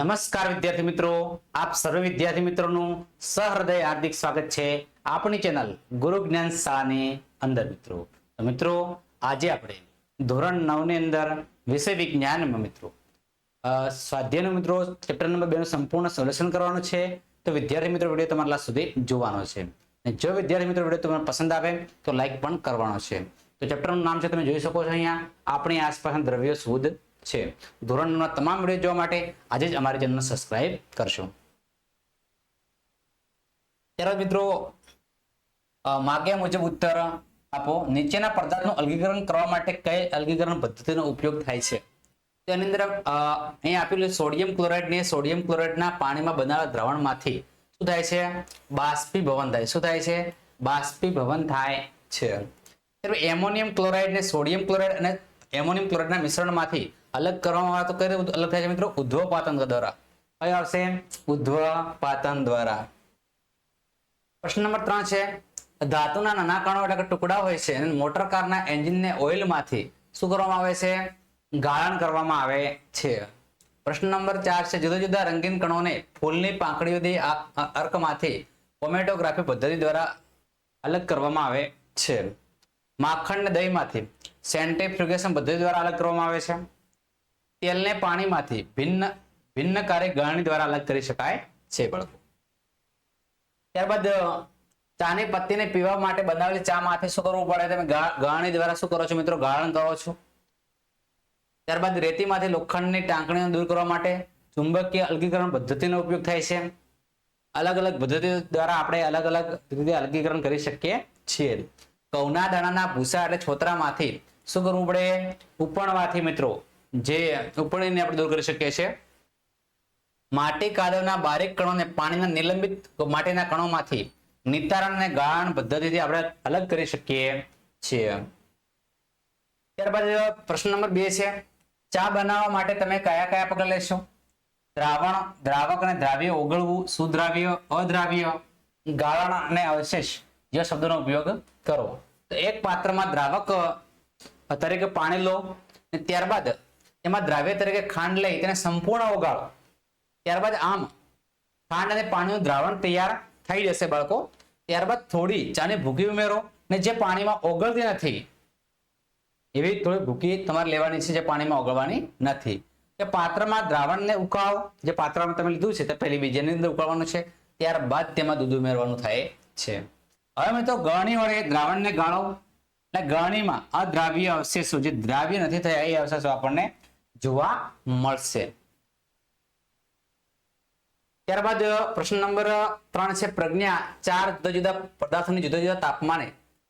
નમસ્કાર વિદ્યાર્થી મિત્રો. આપ સર્વે વિદ્યાર્થી મિત્રોનું સહૃદય હાર્દિક સ્વાગત છે આપણી ચેનલ ગુરુ જ્ઞાન શાળાની અંદર મિત્રો. મિત્રો, આજે આપણે ધોરણ નવની અંદર વિષય વિજ્ઞાનમાં મિત્રો. સ્વાધ્યાયનો મિત્રો ચેપ્ટર નંબર બે નું સંપૂર્ણ સોલ્યુશન કરવાનું છે. તો વિદ્યાર્થી મિત્રો, વીડિયો તમારા સુધી જોવાનો છે. જો વિદ્યાર્થી મિત્રો, વીડિયો તમને પસંદ આવે, તો લાઈક પણ કરવાનો છે. તો ચેપ્ટરનું નામ છે, તમે જોઈ શકો છો અહીંયા. આપણી આસપાસના દ્રવ્યો શુદ્ધ છે. ધોરણના તમામ વીડિયો જોવા માટે આજે જ અમારી ચેનલને સબસ્ક્રાઇબ કરશો. ત્યારબાદ મિત્રો માગ્યા મુજબ ઉત્તર આપો. નીચેના પદાર્થનું અલગીકરણ કરવા માટે કઈ અલગીકરણ પદ્ધતિનો ઉપયોગ થાય છે? તેની અંદર અહીં આપેલું સોડિયમ ક્લોરાઇડ ને સોડિયમ ક્લોરાઇડના પાણીમાં બનાવેલા દ્રાવણમાંથી. શું થાય છે? બાષ્પીભવન થાય. શું થાય છે? બાષ્પીભવન થાય છે. એમોનિયમ ક્લોરાઇડ ને સોડિયમ ક્લોરાઇડ અને એમોનિયમ ક્લોરાઇડના મિશ્રણમાંથી અલગ કરવામાં આવે તો કઈ રીતે અલગ થાય છે. મિત્રો, ઉદ્ધવપાતન દ્વારા. કયો આવશે? ઉદ્ધવપાતન દ્વારા. પ્રશ્ન નંબર ત્રણ છે, ધાતુના નાના કણો એટલે કે ટુકડા હોય છે, અને મોટર કારના એન્જિનને ઓઇલમાંથી શું કરવામાં આવે છે? ગાળણ કરવામાં આવે છે. પ્રશ્ન નંબર ચાર છે, જુદા જુદા રંગીન કણોને ફૂલની પાંખડીઓથી અર્કમાંથી કોમેટોગ્રાફી પદ્ધતિ દ્વારા અલગ કરવામાં આવે છે. માખણને દહીંમાંથી સેન્ટ્રીફ્યુગેશન પદ્ધતિ દ્વારા અલગ કરવામાં આવે છે. તેલને પાણીમાંથી ભિન્ન, ભિન્નકારી ગાળણી દ્વારા અલગ કરી શકાય છે બળકો. ત્યારબાદ, ચાની પત્તીને પીવા માટે બનાવેલી ચા માથે શું કરવું પડે? તમે ગાળણી દ્વારા શું કરો છો મિત્રો? ગાળણ કરો છો. ત્યારબાદ, રેતીમાંથી લોખંડની ટાંકણીઓ દૂર કરવા માટે ચુંબકીય અલગીકરણ પદ્ધતિનો ઉપયોગ થાય છે. અલગ અલગ પદ્ધતિ દ્વારા આપણે અલગ અલગ રીતે અલગીકરણ કરી શકીએ છીએ. કૌના દાણાના ભૂસા એટલે છોતરામાંથી શું કરવું પડે? ઉપણવાથી મિત્રો જે ઉપરણીને આપણે દૂર કરી શકીએ છીએ. માટી કાદવના બારીક કણોને પાણીના નિલંબિત માટીના કણોમાંથી નિતારણ અને ગાળણ પદ્ધતિથી આપણે અલગ કરી શકીએ છીએ. ત્યારબાદ પ્રશ્ન નંબર બે છે. ચા બનાવવા માટે તમે કયા કયા પગલા લેશો? દ્રાવણ, દ્રાવક અને દ્રાવ્ય ઓગળવું, સુદ્રાવ્ય, અદ્રાવ્ય, ગાળણ અને અવશેષ જેવા શબ્દોનો ઉપયોગ કરો. તો એક પાત્રમાં દ્રાવક તરીકે પાણી લો ત્યારબાદ એમાં દ્રાવ્ય તરીકે ખાંડ લઈ તેને સંપૂર્ણ ઓગાળો. ત્યારબાદ આમ ખાંડ અને પાણીનું દ્રાવણ તૈયાર થઈ જશે બાળકો. ત્યારબાદ થોડી ચાની ભૂકી ઉમેરો ને જે પાણીમાં ઓગળતી નથી. એવી થોડી ભૂકી તમારે લેવાની છે જે પાણીમાં ઓગળવાની નથી. કે પાત્રમાં દ્રાવણને ઉકાળો. જે પાત્રમાં તમે લીધું છે તે પહેલી બીજાની અંદર ઉકાળવાનું છે. ત્યારબાદ તેમાં દૂધ ઉમેરવાનું થાય છે. હવે મિત્રો ગળણી વડે દ્રાવણને ગાળો. એટલે ગળણીમાં અદ્રાવ્ય અવશેષો જે દ્રાવ્ય નથી થયા એ અવશેષો આપણને જોવા મળશે. ત્યારબાદ પ્રશ્ન નંબર ત્રણ છે પ્રજ્ઞા. ચાર જુદા જુદા પદાર્થોની જુદા જુદા તાપમાને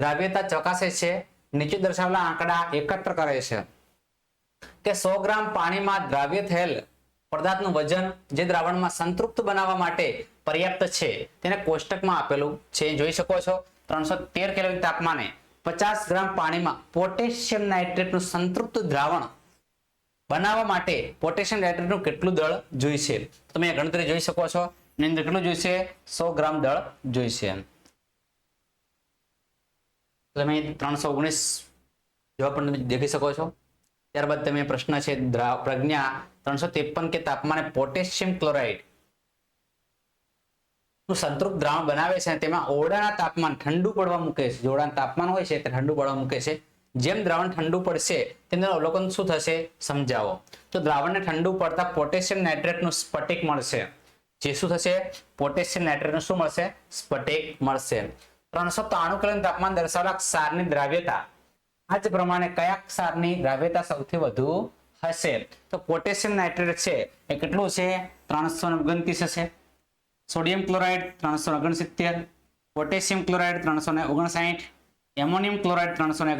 દ્રાવ્યતા ચકાસે છે, નીચે દર્શાવેલા આંકડા એકત્ર કરે છે. કે સો ગ્રામ પાણીમાં દ્રાવ્ય થયેલ પદાર્થનું વજન જે દ્રાવણમાં સંતૃપ્ત બનાવવા માટે પર્યાપ્ત છે, તેને કોષ્ટકમાં આપેલું છે. જોઈ શકો છો, ત્રણસો તેર કેલ્વિન તાપમાને પચાસ ગ્રામ પાણીમાં પોટેશિયમ નાઇટ્રેટનું સંતૃપ્ત દ્રાવણ બનાવવા માટે પોટેશિયમ નાઇટ્રેટનું કેટલું દળ જોઈશે? તમે ગણતરી જોઈ શકો છો. એની અંદર કેટલું જોઈશે? સો ગ્રામ દળ જોઈશે. તમે ત્રણસો ઓગણીસ જવાબ પણ તમે દેખી શકો છો. ત્યારબાદ તમે પ્રશ્ન છે પ્રજ્ઞા ત્રણસો ત્રેપન કે તાપમાને પોટેશિયમ ક્લોરાઇડનું સંતૃપ્ત દ્રાવણ બનાવે છે તેમાં ઓરડાના તાપમાન ઠંડુ પડવા મૂકે છે. જોડાનું તાપમાન હોય છે તે ઠંડુ પડવા મૂકે છે. જેમ દ્રાવણ ઠંડુ પડશે તેનું અવલોકન શું થશે? સમજાવો. તો દ્રાવણને ઠંડુ પડતા પોટેશિયમ નાઇટ્રેટનું સ્ફટિક મળશે. જે શું થશે? પોટેશિયમ નાઇટ્રેટનું શું મળશે? સ્ફટિક મળશે. ત્રણસો ત્રાણું કિલો તાપમાન દર્શાવતા ક્ષારની દ્રાવ્યતા. આ જ પ્રમાણે કયા ક્ષારની દ્રાવ્યતા સૌથી વધુ હશે? તો પોટેશિયમ નાઇટ્રેટ છે એ કેટલું છે? ત્રણસો ઓગણત્રીસ હશે. સોડિયમ ક્લોરાઇડ ત્રણસો ઓગણસિત્તેર. પોટેશિયમ ક્લોરાઇડ ત્રણસો ઓગણસાઠ. એમોનિયમ ક્લોરાઇડ ત્રણસો ને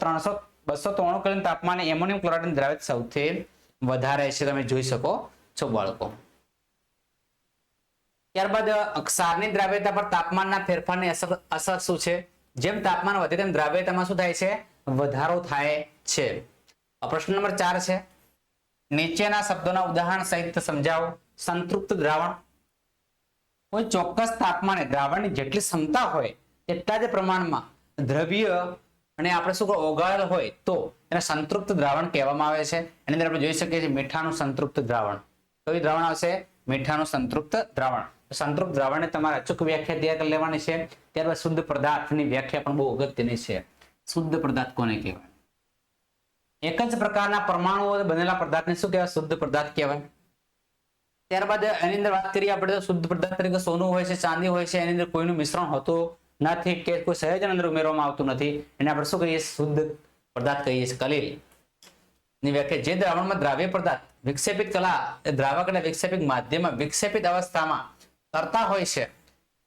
ત્રણસો બસો ત્રાણું કેલ્વિન તાપમાને એમોનિયમ ક્લોરાઇડ દ્રાવ્યતા સૌથી વધારે છે, તમે જોઈ શકો છો બાળકો. ત્યારબાદ, ક્ષારની દ્રાવ્યતા પર તાપમાનના ફેરફારની અસર અસર શું છે? જેમ તાપમાન વધે તેમ દ્રાવ્યતામાં શું થાય છે? વધારો થાય છે. પ્રશ્ન નંબર ચાર છે. નીચેના શબ્દોના ઉદાહરણ સહિત સમજાવો. સંતૃપ્ત દ્રાવણ. કોઈ ચોક્કસ તાપમાને દ્રાવણની જેટલી ક્ષમતા હોય એટલા જ પ્રમાણમાં દ્રવ્ય અને આપણે શું ઓગાળેલ હોય તો એને સંતૃપ્ત દ્રાવણ કહેવામાં આવે છે. એની અંદર આપણે જોઈ શકીએ છીએ મીઠાનું સંતૃપ્ત દ્રાવણ. કયું દ્રાવણ આવશે? મીઠાનું સંતૃપ્ત દ્રાવણ. સંતૃપ્ત દ્રાવણને તમારે અચૂક વ્યાખ્યા તૈયાર કરી લેવાની છે. ત્યારબાદ શુદ્ધ પદાર્થની વ્યાખ્યા પણ બહુ અગત્યની છે. શુદ્ધ પદાર્થ કોને કહેવાય? એક જ પ્રકારના પરમાણુઓ બનેલા પદાર્થને શું કહેવાય? શુદ્ધ પદાર્થ કહેવાય. ત્યારબાદ એની અંદર વાત કરીએ આપણે શુદ્ધ પદાર્થ તરીકે સોનું હોય છે, ચાંદી હોય છે, એની અંદર કોઈનું મિશ્રણ હોતું? નથી કે કોઈ સંયોજન અંદર ઉમેરવામાં આવતું નથી. એને આપણે શું કહીએ? શુદ્ધ પદાર્થ કહીએ છીએ, કલીલ. ની વ્યાખ્યા, જે દ્રાવણમાં દ્રાવ્ય પદાર્થ વિક્ષેપિત કલા, એ દ્રાવક અને વિક્ષેપિત માધ્યમમાં વિક્ષેપિત અવસ્થામાં તરતા હોય છે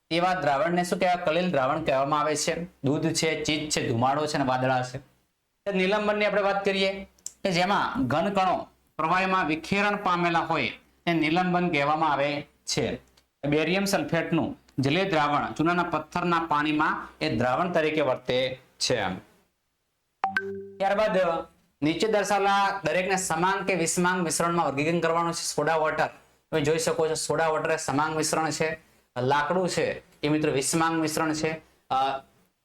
તેવા દ્રાવણને શું કહેવાય? કલીલ દ્રાવણ કહેવામાં આવે છે. દૂધ છે, ચીજ છે, ધુમાડો છે અને વાદળા છે. નિલંબનની આપણે વાત કરીએ કે જેમાં ઘન કણો પ્રવાહીમાં વિખેરણ પામેલા હોય તે નિલંબન કહેવામાં આવે છે. બેરિયમ સલ્ફેટનું જલીય દ્રાવણ ચૂનાના પથ્થરના પાણીમાં એ દ્રાવણ તરીકે વર્તે છે. ત્યારબાદ નીચે દર્શાવેલા દરેકને સમાંગ કે વિસમાંગ મિશ્રણમાં વર્ગીકરણ કરવાનું છે. Soda water. તમે જોઈ શકો છો સોડા વોટર એ સમાંગ મિશ્રણ છે, લાકડું છે, એ મિત્રો વિસમાંગ મિશ્રણ છે.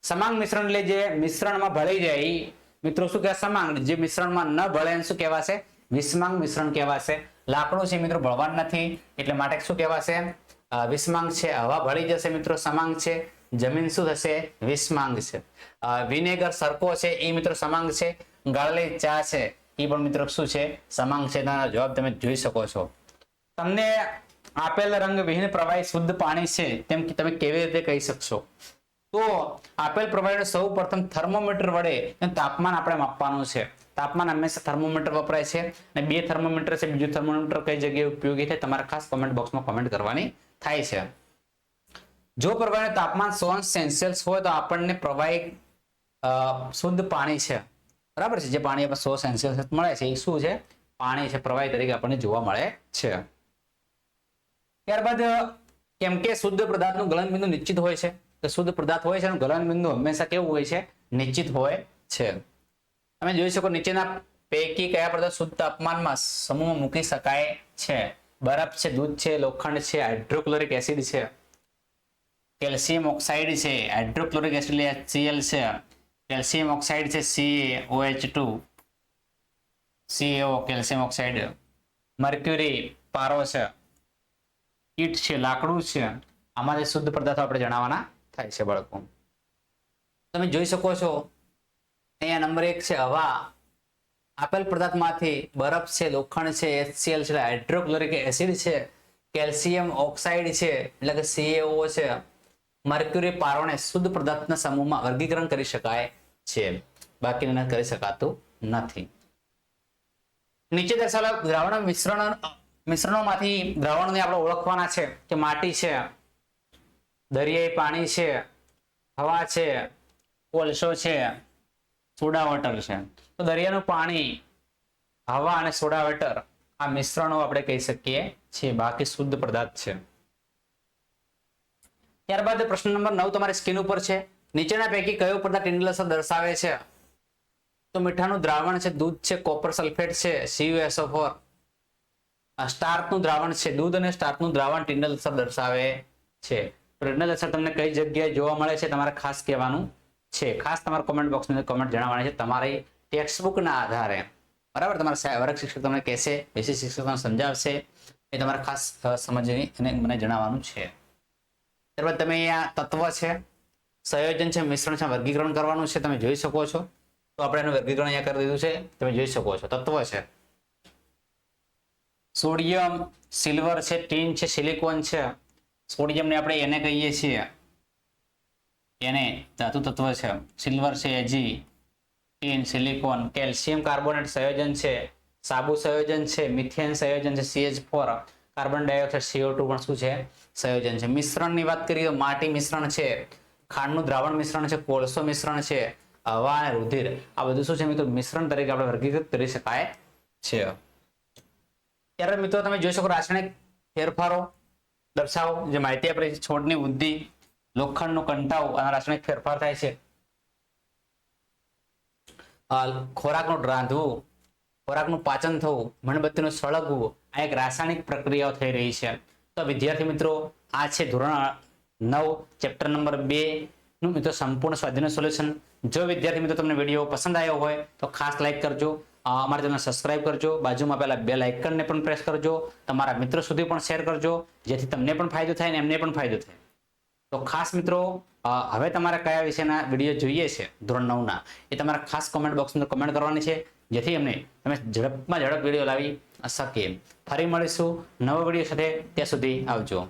સમાંગ મિશ્રણ એટલે જે મિશ્રણમાં ભળી જાય, મિત્રો શું કહેવાય? સમાંગ જે મિશ્રણમાં ન ભળે શું કહેવાશે? વિસમાંગ મિશ્રણ કહેવાશે. લાકડું છે મિત્રો ભળવાનું નથી, એટલે માટે શું કહેવાશે? વિસમાંગ છે, હવા ભળી જશે મિત્રો, સમાંગ છે, જમીન શું થશે? વિસ્માંગ છે. વિનેગર સરકો છે એ મિત્રો સમાંગ છે, ગાળેલી ચા છે એ પણ મિત્રો શું છે? સમાંગ છે, તેના જવાબ તમે જોઈ શકો છો. તમને આપેલ રંગવિહીન પ્રવાહી શુદ્ધ પાણી છે, તેમ તમે કેવી રીતે કહી શકશો? તો આપેલ પ્રવાહીને સૌ પ્રથમ થર્મોમીટર વડે તાપમાન આપણે માપવાનું છે. તાપમાન હંમેશા થર્મોમીટર વપરાય છે અને બે થર્મોમીટર છે, બીજું થર્મોમીટર કઈ જગ્યાએ ઉપયોગી થાય, તમારે ખાસ કોમેન્ટ બોક્સમાં કોમેન્ટ કરવાની થાય છે. જો પ્રવાહીનું તાપમાન સો સેન્સિયસ હોય તો આપણને પ્રવાહી શુદ્ધ પાણી છે. બરાબર છે? જે પાણી સો સેન્સિયસ મળે છે, એ શું છે? પાણી છે, પ્રવાહી તરીકે આપણને જોવા મળે છે. ત્યારબાદ કેમ કે શુદ્ધ પદાર્થનું ગલનબિંદુ નિશ્ચિત હોય છે. તો શુદ્ધ પદાર્થ હોય છે એનું ગલન બિંદુ હંમેશા કેવું હોય છે? નિશ્ચિત હોય છે. તમે જોઈ શકો નીચેના પૈકી કયા પદાર્થ શુદ્ધ તાપમાનમાં સમૂહમાં મૂકી શકાય છે. બરફ છે, દૂધ છે, લોખંડ છે, હાઇડ્રોક્લોરિક એસિડ છે, કેલ્શિયમ ઓક્સાઇડ છે, હાઇડ્રોક્લોરિક એસિડ સીએલ છે, કેલ્શિયમ ઓક્સાઇડ છે CAOH two CAO calcium oxide, mercury પારો છે, કીટ છે, લાકડું છે આમાંથી શુદ્ધ પદાર્થો આપણે જણાવવાના થાય છે બાળકો. તમે જોઈ શકો છો, અહીંયા નંબર એક છે હવા. આપેલ પદાર્થમાંથી બરફ છે, લોખંડ છે એચસીએલ છે હાઇડ્રોક્લોરિક એસિડ છે કેલ્શિયમ ઓક્સાઇડ છે, એટલે કે સીએઓ છે મર્ક્યુરી પારોને શુદ્ધ પદાર્થના સમૂહમાં વર્ગીકરણ કરી શકાય છે. બાકીના કરી શકાતું નથી. નીચે દર્શાવેલા દ્રાવણ મિશ્રણ, મિશ્રણોમાંથી દ્રાવણને આપણે ઓળખવાના છે કે માટી છે, દરિયાઈ પાણી છે, હવા છે, કોલસો છે, સોડા વોટર છે. તો દરિયાનું પાણી, હવા અને સોડા વેટર આ મિશ્રણો આપણે કહી શકીએ છીએ. બાકી શુદ્ધ પદાર્થ છે. ત્યારબાદ પ્રશ્ન નંબર નવ તમારી સ્કીન ઉપર છે. નીચેના પૈકી કયો પદાર્થ ઇન્ડલ અસર દર્શાવે છે? તો મીઠાનું દ્રાવણ છે, દૂધ છે, કોપર સલ્ફેટ છે C U S O four સ્ટાર્કનું દ્રાવણ છે, દૂધ અને સ્ટાર્કનું દ્રાવણ ટિન્ડલ અસર દર્શાવે છે. ટિન્ડલ અસર તમને કઈ જગ્યાએ જોવા મળે છે? તમારે ખાસ કહેવાનું છે. ખાસ તમારે કોમેન્ટ બોક્સની અંદર કોમેન્ટ જણાવવાની છે. તમારી ટેક્સ્ટબુકના આધારે. બરાબર? તમારા વર્ગ શિક્ષક તમને કહેશે બેસિક શિક્ષક તમને સમજાવશે. એ તમારે ખાસ સમજણી અને મને જણાવવાનું છે. ત્યારબાદ તમે અહીંયા તત્વ છે, સંયોજન છે, મિશ્રણ છે, વર્ગીકરણ કરવાનું છે, તમે જોઈ શકો છો. તો આપણે એનું વર્ગીકરણ અહીંયા કરી દીધું છે. તમે જોઈ શકો છો. તત્વ છે. સોડિયમ, સિલ્વર છે, ટીન છે, સિલિકોન છે. સોડિયમને આપણે એને કહીએ છીએ. એને ધાતુ તત્વ છે. સિલ્વર છે A G tin silicon calcium carbonate સંયોજન છે, સાબુ સંયોજન છે મિથેન સંયોજન છે CH four carbon dioxide CO two પણ શું છે? સંયોજન છે. મિશ્રણની વાત કરીએ તો માટી મિશ્રણ છે, ખાંડનું દ્રાવણ મિશ્રણ છે, કોલસો મિશ્રણ છે, હવા અને રુધિર. આ બધું શું છે મિત્રો? મિશ્રણ તરીકે આપણે વર્ગીકૃત કરી શકાય છે. ત્યારે મિત્રો તમે જોઈ શકો રાસાયણિક ફેરફારો દર્શાવો. જે માહિતી આપણે છોડની વૃદ્ધિ, લોખંડનો કંટાવ અને રાસાયણિક ફેરફાર થાય છે. ખોરાકનું રાંધવું, ખોરાકનું પાચન થવું, મણબત્તીનું સળગવું, આ એક રાસાયણિક પ્રક્રિયાઓ થઈ રહી છે. તો વિદ્યાર્થી મિત્રો, આ છે ધોરણ નવ, ચેપ્ટર નંબર બે નું મિત્રો સંપૂર્ણ સ્વાધ્યાયનું સોલ્યુશન. જો વિદ્યાર્થી મિત્રો તમને વીડિયો પસંદ આવ્યો હોય, તો ખાસ લાઈક કરજો. અમારા ચેનલ સબસ્ક્રાઇબ કરજો. બાજુમાં પહેલા બે લાઇકનને પણ પ્રેસ કરજો. તમારા મિત્રો સુધી પણ શેર કરજો. જેથી તમને પણ ફાયદો થાય અને એમને પણ ફાયદો થાય. તો ખાસ મિત્રો હવે તમારે કયા વિષયના વીડિયો જોઈએ છે, ધોરણ નવના, એ તમારે ખાસ કોમેન્ટ બોક્સમાં કમેન્ટ કરવાની છે, જેથી અમને તમે ઝડપમાં ઝડપ વીડિયો લાવી શકીએ ફરી મળીશું નવો વીડિયો સાથે, ત્યાં સુધી આવજો.